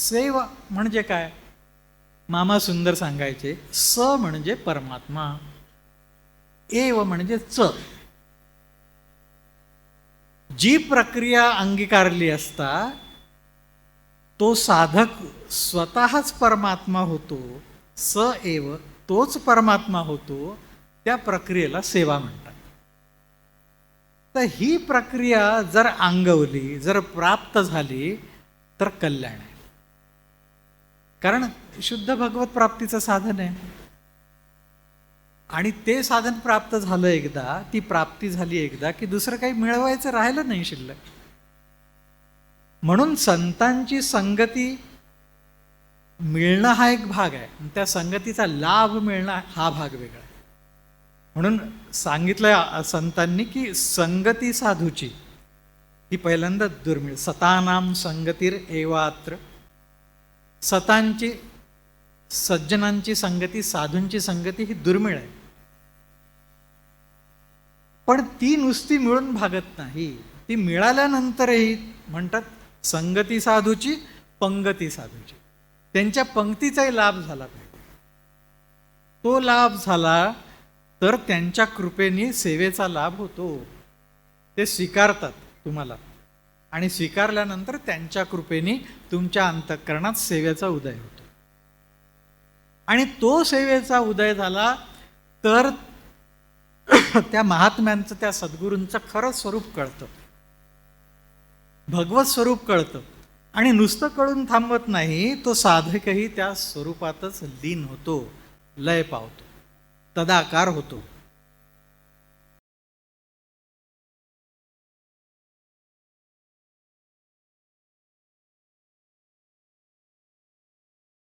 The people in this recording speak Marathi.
सेव म्हणजे काय? मामा सुंदर सांगायचे स म्हणजे परमात्मा एव म्हणजे च. जी प्रक्रिया अंगीकारली असता तो साधक स्वतःच परमात्मा होतो स एव तोच परमात्मा होतो त्या प्रक्रियेला सेवा म्हणतात. तर ही प्रक्रिया जर अंगवली जर प्राप्त झाली तर कल्याण आहे. कारण शुद्ध भगवत प्राप्तीचं साधन आहे. आणि ते साधन प्राप्त झालं एकदा ती प्राप्ती झाली एकदा की दुसरं काही मिळवायचं राहिलं नाही शिल्लक. म्हणून संतांची संगती मिळणं हा एक भाग आहे. आणि त्या संगतीचा लाभ मिळणं हा भाग वेगळा आहे. म्हणून सांगितलं संतांनी की संगती साधूची ही पहिल्यांदा दुर्मिळ. सतानाम संगतीर एवात्र सतांची सज्जनांची संगती साधूंची संगती ही दुर्मिळ आहे. पण ती नुसती मिळून भागत नाही. ती मिळाल्यानंतरही म्हणतात संगती साधूची पंगती साधूची. त्यांच्या पंक्तीचाही लाभ झाला पाहिजे. तो लाभ झाला तर त्यांच्या कृपेने सेवेचा लाभ होतो. ते स्वीकारतात तुम्हाला. आणि स्वीकारल्यानंतर त्यांच्या कृपेने तुमच्या अंतःकरणात सेवेचा उदय होतो. आणि तो सेवेचा उदय झाला तर त्या महात्म्यांचं त्या सद्गुरूंचं खरं स्वरूप कळतं. भगवत स्वरूप कळतं. आणि नुसतं कळून थांबत नाही तो साधकही त्या स्वरूपातच लीन होतो लय पावतो तदाकार होतो.